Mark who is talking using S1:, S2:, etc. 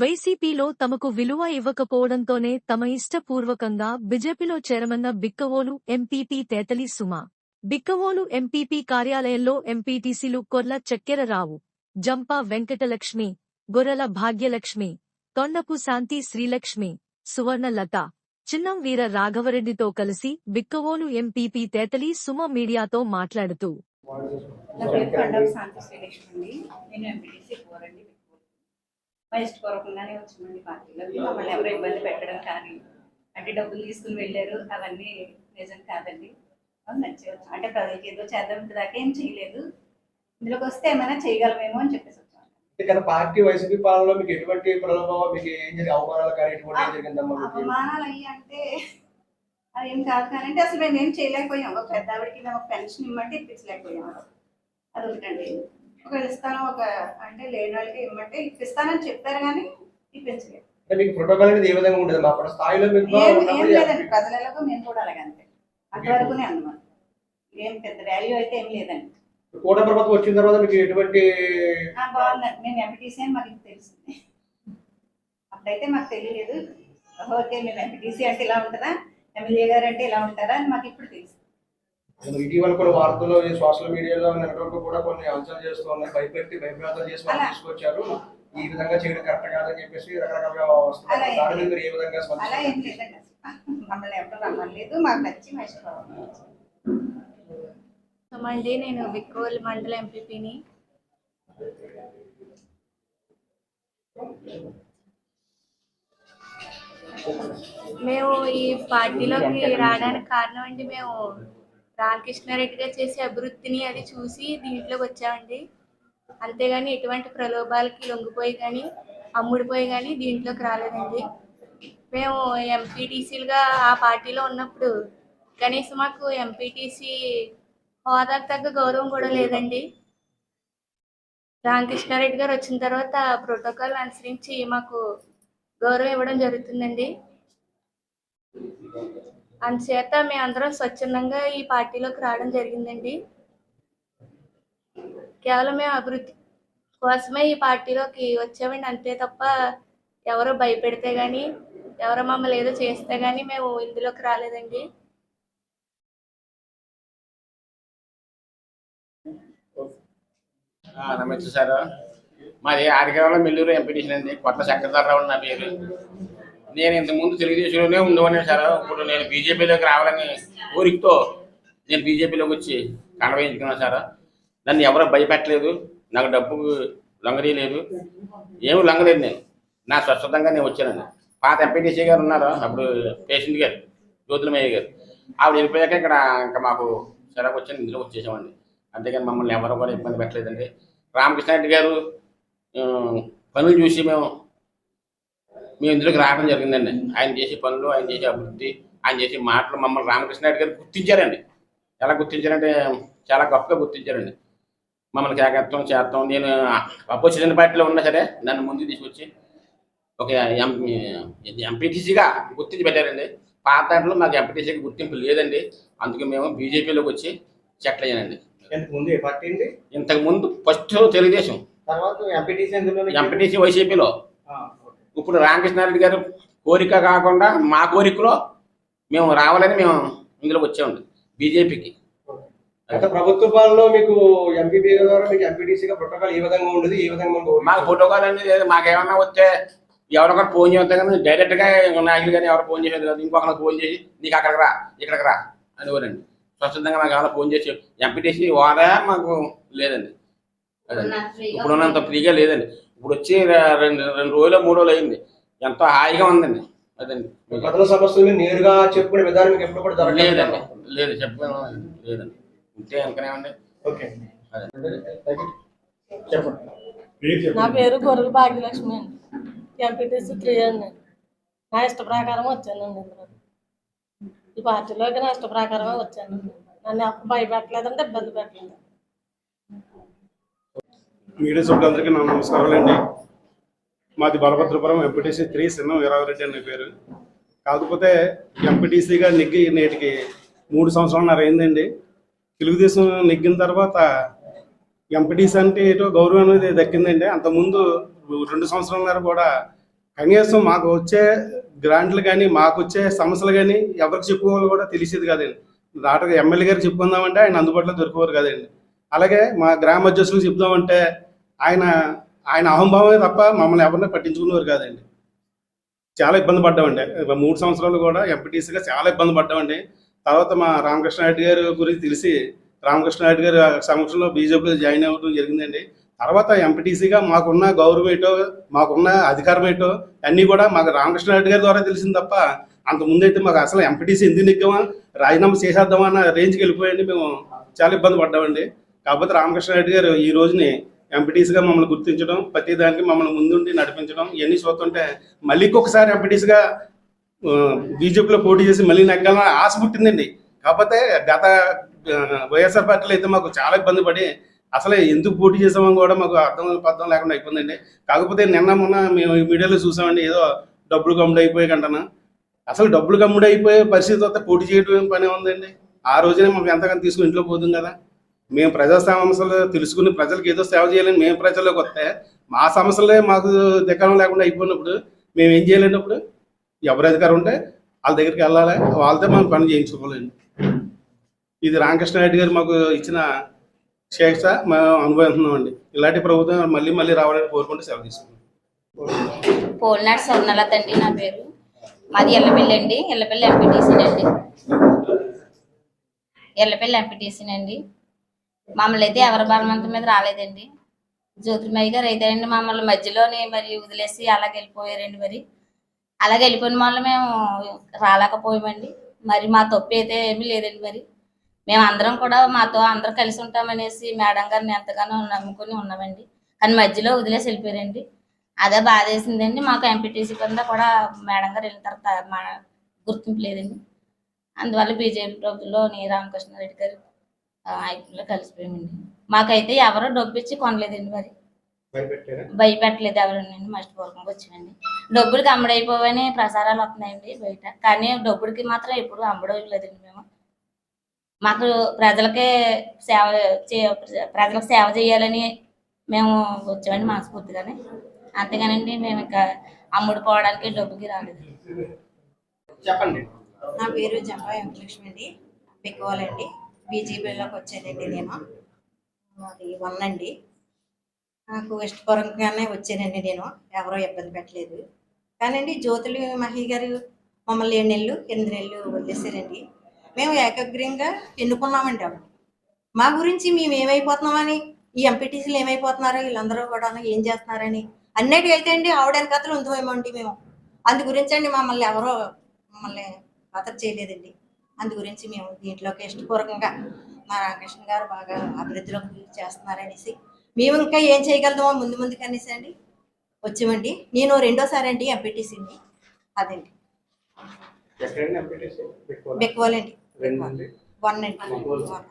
S1: వైసీపీలో తమకు విలువ ఇవ్వకపోవడంతోనే తమ ఇష్టపూర్వకంగా బిజెపిలో చేరమన్న బిక్కవోలు ఎంపీపీ తేతలి సుమ. బిక్కవోలు ఎంపీపీ కార్యాలయంలో ఎంపీటీసీలు కొర్ల చక్కెరరావు జంపా వెంకటలక్ష్మి గొర్రెల భాగ్యలక్ష్మి తొండపు శాంతి శ్రీలక్ష్మి సువర్ణలత చిన్నం వీర రాఘవరెడ్డితో కలిసి బిక్కవోలు ఎంపీపీ తేతలి సుమ మీడియాతో మాట్లాడుతూ.
S2: నా పేరు శాంతి శ్రీలక్ష్మి నేను ఎంపీటీసీ మా ఇష్టపూర్వకంగానే వచ్చిందండి పార్టీలోకి మమ్మల్ని ఎవరు ఇబ్బంది పెట్టడం కానీ అంటే డబ్బులు తీసుకుని వెళ్ళారు అవన్నీ నిజం కాదండి. వచ్చాం. అంటే ప్రజలకి ఏదో చేద్దాం దాకా ఏం చేయలేదు. ఇందులోకి వస్తే ఏమైనా చేయగలమేమో అని చెప్పేసి
S3: గత పార్టీ వైసీపీ పాలనలో మీకు ఎటువంటి మీకు ఏం జరిగే అవమానాలు కానీ ఎటువంటి ఏం జరిగిందమ్మా మీకు?
S2: అవమానాలు అయ్యి అంటే అదేం కాదు కానీ అంటే అసలు మేము ఏం చేయలేకపోయాం. ఒక పెద్ద ఆవిడకి మేము ఒక పెన్షన్ ఇమ్మంటే ఇప్పించలేకపోయాం. అది ఇస్తాను ఒక అంటే లేని వాళ్ళకి ఇమ్మంటే ఇప్పిస్తానని చెప్పారు కానీ ఇప్పించలేదు.
S3: మీకు ప్రోటోకాల్ అనేది ఏ విధంగా ఉండదు? మా స్థాయిలో మీకు
S2: ఏం ఏం
S3: ఉన్నప్పుడు
S2: లేదండి ప్రజలకు మేము కూడా అలాగే అంతే. అంతవరకునే అన్నమాట ఏం పెద్ద వాల్యూ అయితే ఏం లేదండి.
S3: కూట ప్రభుత్వం వచ్చిన తర్వాత మీకు ఎటువంటి
S2: బాగుందండి మేము ఎంపీటీసీ అని మాకు తెలిసింది. అప్పుడైతే మాకు తెలియలేదు. ఓకే మేము ఎంపీటీసీ అంటే ఇలా ఉంటుందా? ఎమ్మెల్యే గారు అంటే ఇలా ఉంటారా అని మాకు ఇప్పుడు తెలుసు
S3: ఇటీవల కూడా వార్తల్లో ఈ సోషల్ మీడియాలో నెట్వర్క్ కూడా కొన్ని అంశాలు చేస్తూ ఉన్నాయి. భయపెట్టి భయభ్రాంతం చేసి వాళ్ళు. తీసుకొచ్చారు. ఈ విధంగా చేయడం కరెక్ట్ కాదని చెప్పేసి రకరకాలుగా దాని మీద మీరు ఏ విధంగా
S2: మమ్మల్ని ఎవరు మాకు నచ్చి
S4: అండి నేను బిక్కోల్ మండల ఎంపీపీని. మేము ఈ పార్టీలోకి రావడానికి కారణం అండి మేము రామకృష్ణారెడ్డి గారు చేసే అభివృద్ధిని అది చూసి దీంట్లోకి వచ్చామండి. అంతేగాని ఎటువంటి ప్రలోభాలకి లొంగిపోయి కానీ అమ్ముడిపోయి కానీ దీంట్లోకి రాలేదండి. మేము ఎంపీటీసీలుగా ఆ పార్టీలో ఉన్నప్పుడు కనీసం మాకు ఎంపీటీసీ హోదాకు తగ్గ గౌరవం కూడా లేదండి. రామకృష్ణారెడ్డి గారు వచ్చిన తర్వాత ప్రోటోకాల్ అనుసరించి మాకు గౌరవం ఇవ్వడం జరుగుతుందండి. అందుచేత మేమందరం స్వచ్ఛందంగా ఈ పార్టీలోకి రావడం జరిగిందండి. కేవలం మేము అభివృద్ధి కోసమే ఈ పార్టీలోకి వచ్చామండి. అంతే తప్ప ఎవరో భయపెడితే కానీ ఎవరో మమ్మల్ని ఏదో చేస్తే కానీ మేము ఇందులోకి రాలేదండి.
S5: ఆ, నమస్తే సార్. మాది ఆదికాలంలో మిల్లూరు ఎంపీటీషన్ అండి. కొత్త చక్రధరరావు నా పేరు. నేను ఇంతకుముందు తెలుగుదేశంలోనే ఉండేవాడిని సార్. ఇప్పుడు నేను బీజేపీలోకి రావాలని కోరికతో నేను బీజేపీలోకి వచ్చి కనవేయించుకున్నాను సార్. నన్ను ఎవరో భయపెట్టలేదు. నాకు డబ్బు లొంగదీయలేదు ఏమి లొంగలేదు నేను. నా స్వచ్ఛతంగా నేను వచ్చానండి పాత ఎంపీటీసీ గారు ఉన్నారు. అప్పుడు పేషెంట్ గారు జ్యోతులమయ్య గారు. ఆవిడ వెళ్ళిపోయాక ఇక్కడ ఇంకా మాకు చిరాకు వచ్చి ఇందులో వచ్చేసామండి అంతేగాని మమ్మల్ని ఎవరు కూడా ఇబ్బంది పెట్టలేదండి. రామకృష్ణ రెడ్డి గారు పనులు చూసి మేము మేము ఇందులోకి రావడం జరిగిందండి. ఆయన చేసే పనులు ఆయన చేసే అభివృద్ధి ఆయన చేసే మాటలు మమ్మల్ని రామకృష్ణారెడ్డి గారు గుర్తించారండి. ఎలా గుర్తించారంటే చాలా గొప్పగా గుర్తించారండి. మమ్మల్ని కేకత్వం చేస్తాం. నేను అపోజిషన్ పార్టీలో ఉన్నా సరే నన్ను ముందుకు తీసుకొచ్చి ఒక ఎంపీటీసీగా గుర్తించి పెట్టారండి. పాత దాంట్లో మాకు ఎంపీటీసీకి గుర్తింపు లేదండి. అందుకే మేము బీజేపీలోకి వచ్చి సెటిల్ అయ్యానండి.
S3: ఇంతకు ముందు ఏ పార్టీ అండి?
S5: ఇంతకు ముందు ఫస్ట్ తెలుగుదేశం.
S3: తర్వాత ఎంపీటీసీ
S5: ఎంపీటీసీ వైసీపీలో. ఇప్పుడు రామకృష్ణారెడ్డి గారు కోరిక కాకుండా మా కోరికలో మేము రావాలని మేము ఇందులోకి వచ్చామండి బీజేపీకి.
S3: గత ప్రభుత్వ పాలనలో మీకు ఎంపీపీ ద్వారా మీకు ఎంపీటీసీగా ప్రోటోకాల్ ఏ విధంగా ఉండదు ఏ విధంగా
S5: మాకు ఫోటోకాల్ అనేది లేదు మాకేమన్నా వస్తే ఎవరికొకరు ఫోన్ చేస్తాం కానీ డైరెక్ట్గా నాయకులు కానీ ఎవరు ఫోన్ చేసేది కాదు ఇంకొకరికి ఫోన్ చేసి నీకు అక్కడికి రా ఇక్కడికి రా అనేవారండి స్వచ్ఛందంగా మాకు ఏమైనా ఫోన్ చేసి ఎంపీటీసీ హోదా మాకు లేదండి. అదండి ఇప్పుడు ఉన్నంత ఫ్రీగా లేదండి. ఇప్పుడు వచ్చి రెండు రెండు రోజులు మూడు రోజులు అయింది. ఎంతో హాయిగా ఉందండి. అదండి.
S3: ప్రజల సమస్యలు నేరుగా చెప్పుకునే విధానం మీకు ఎప్పుడు కూడా
S5: లేదండి. లేదు చెప్పాను లేదండి. ఉంటే ఇంకనేమండి
S3: ఓకే చెప్పండి.
S6: నా పేరు గొర్రెల భాగ్యలక్ష్మి అండి. ఎంపీటీసీ త్రీ అండి. నా ఇష్ట ప్రకారం వచ్చానండి ఇందులో. ఈ పార్టీలోకి నా ఇష్ట ప్రకారమే వచ్చానండి. నన్ను ఎప్పుడు భయపెట్టలేదంటే ఇబ్బంది పెట్టలేదు.
S7: మీడియా సభ్యులందరికీ నా నమస్కారాలండి మాది బలభద్రపురం ఎంపీటీసీ త్రీ సిన్నం వీరారెడ్డి అనే పేరు. కాకపోతే ఎంపీటీసీగా నెగ్గి నేటికి మూడు సంవత్సరాలన్నర అయిందండి. తెలుగుదేశం నెగ్గిన తర్వాత ఎంపీటీసీ అంటే ఏటో గౌరవం అనేది దక్కిందండి. అంతకుముందు రెండు సంవత్సరాలన్నర కూడా కనీసం మాకు వచ్చే గ్రాంట్లు కానీ మాకు వచ్చే సమస్యలు కానీ ఎవరికి చెప్పుకోవాలో కూడా తెలిసేది కాదండి. దాటగా ఎమ్మెల్యే గారు చెప్పుకుందామంటే ఆయన అందుబాటులో దొరికేవారు కదండి. అలాగే మా గ్రామ అధ్యక్షులకు చెప్దామంటే ఆయన ఆయన అహంభావమే తప్ప మమ్మల్ని ఎవరిని పట్టించుకునేవారు కాదండి. చాలా ఇబ్బంది పడ్డామండి. మూడు సంవత్సరాలు కూడా ఎంపీటీసీగా చాలా ఇబ్బంది పడ్డామండి. తర్వాత మా రామకృష్ణ రెడ్డి గారి గురించి తెలిసి రామకృష్ణ రెడ్డి గారి సమక్షంలో బీజేపీలో జాయిన్ అవ్వడం జరిగిందండి. తర్వాత ఎంపీటీసీగా మాకున్న గౌరవం ఏటో మాకున్న అధికారం ఏటో అన్నీ కూడా మాకు రామకృష్ణ రెడ్డి గారి ద్వారా తెలిసింది తప్ప అంత ముందైతే మాకు అసలు ఎంపీటీసీ ఎందుకు నెగ్గామా రాజీనామా చేసేద్దామా అన్న రేంజ్కి వెళ్ళిపోయండి మేము చాలా ఇబ్బంది పడ్డామండి. కాకపోతే రామకృష్ణ రెడ్డి గారు ఈ రోజుని ఎంపీటీస్గా మమ్మల్ని గుర్తించడం ప్రతి దానికి మమ్మల్ని ముందుండి నడిపించడం ఇవన్నీ చూస్తుంటే మళ్ళీ ఇంకొకసారి ఎంపీటీస్గా బీజేపీలో పోటీ చేసి మళ్ళీ నెగ్గాలని ఆశ పుట్టిందండి. కాకపోతే గత వైఎస్ఆర్ పార్టీలో అయితే మాకు చాలా ఇబ్బంది పడి అసలు ఎందుకు పోటీ చేసామని కూడా మాకు అర్థం పర్థం లేకుండా అయిపోయిందండి. కాకపోతే నిన్న మొన్న మేము మీడియాలో చూసామండి ఏదో డబ్బులు కమ్ముడు అయిపోయి కంటనా. అసలు డబ్బులు కమ్ముడు అయిపోయే పరిస్థితి వస్తే పోటీ చేయడం ఏం పని ఉందండి? ఆ రోజునే మాకు ఎంతగానో తీసుకుని ఇంట్లో పోతుంది కదా. మేము ప్రజా సమస్యలు తెలుసుకుని ప్రజలకు ఏదో సేవ చేయాలని మేము ప్రజల్లోకి వస్తే మా సమస్యలే మాకు దిక్కడం లేకుండా అయిపోయినప్పుడు మేము ఏం చేయలేనప్పుడు ఎవరు అధికారం ఉంటే వాళ్ళ దగ్గరికి వెళ్ళాలి. వాళ్ళతో మనం పని చేయించుకోవాలండి. ఇది రామకృష్ణారెడ్డి గారు మాకు ఇచ్చిన శిక్ష మేము అనుభవిస్తున్నామండి. ఇలాంటి ప్రభుత్వం మళ్ళీ మళ్ళీ రావాలని కోరుకుంటూ సెలవు తీసుకున్నాం
S8: పోల్నాడు స్వర్ణలత అండి నా పేరు. మాది ఎల్లపల్లి అండి. ఎల్లపల్లి ఎంపీటీసీనండి ఎల్లపల్లి ఎంపీటీసీనండి మమ్మల్ని అయితే ఎవరి బలవంతం మీద రాలేదండి. జ్యోతిర్మయ్య గారు అయితే అండి మమ్మల్ని మధ్యలోనే మరి వదిలేసి అలాగ వెళ్ళిపోయారండి మరి. అలాగ వెళ్ళిపోయిన వల్ల మేము రాలేకపోయామండి. మరి మా తప్పు అయితే ఏమీ లేదండి మరి. మేము అందరం కూడా మాతో అందరం కలిసి ఉంటామనేసి మేడం గారిని ఎంతగానో నమ్ముకుని ఉన్నామండి. కానీ మధ్యలో వదిలేసి వెళ్ళిపోయారండి. అదే బాధ వేసిందండి మాకు ఎంపీటీసీ కింద కూడా మేడం గారు వెళ్ళిన తర్వాత మా గుర్తింపు లేదండి. అందువల్ల బీజేపీ ప్రభుత్వంలో నీ రామకృష్ణారెడ్డి గారు ఐపీలో కలిసిపోయామండి. మాకైతే ఎవరో డబ్బు ఇచ్చి కొనలేదండి మరి. భయపెట్టలేదు ఎవరండి మర్చిపోకుండా వచ్చామండి డబ్బులకి అమ్ముడైపోవని ప్రసారాలు వస్తున్నాయండి బయట. కానీ డబ్బులకి మాత్రం ఎప్పుడు అమ్ముడైపోలేదండి మేము. మాకు ప్రజలకే సేవ చే ప్రజలకు సేవ చేయాలని మేము వచ్చామండి మనస్ఫూర్తిగానే. అంతేగానండి మేము ఇంకా అమ్ముడు పోవడానికి డబ్బుకి రాలేదు.
S3: చెప్పండి.
S9: నా పేరు జంపా వెంకటలక్ష్మి అండి. బిక్కువాలండి బీజేపీలోకి వచ్చానండి నేను. అది వన్ అండి. నాకు ఇష్టపరంగానే వచ్చానండి నేను. ఎవరో ఇబ్బంది పెట్టలేదు. కానండి జ్యోతులు మహి గారు మమ్మల్ని ఏడు నెలలు ఎనిమిది నెలలు వదిలేశారండి. మేము ఏకగ్రీయంగా ఎన్నుకున్నామండి అప్పుడు. మా గురించి మేము ఏమైపోతున్నామని ఈ ఎంపీటీసీలు ఏమైపోతున్నారో వీళ్ళందరూ కూడా ఏం చేస్తున్నారని అన్నిటికి వెళ్తే అండి ఆవిడ వెనకతలు అండి మేము. అందు గురించి అండి మమ్మల్ని ఎవరో మమ్మల్ని ఖాతరు చేయలేదండి అందు గురించి మేము దీంట్లోకి ఇష్టపూర్వకంగా మా రామకృష్ణ గారు బాగా అభివృద్ధిలోకి చేస్తున్నారనేసి. మేము ఇంకా ఏం చేయగలుగుతామో ముందు ముందుకు అనేసి అండి. వచ్చామండి. నేను రెండోసారి అండి ఎంపీటీసీని. అదండి
S3: మంది.
S9: వన్ అండి. వన్.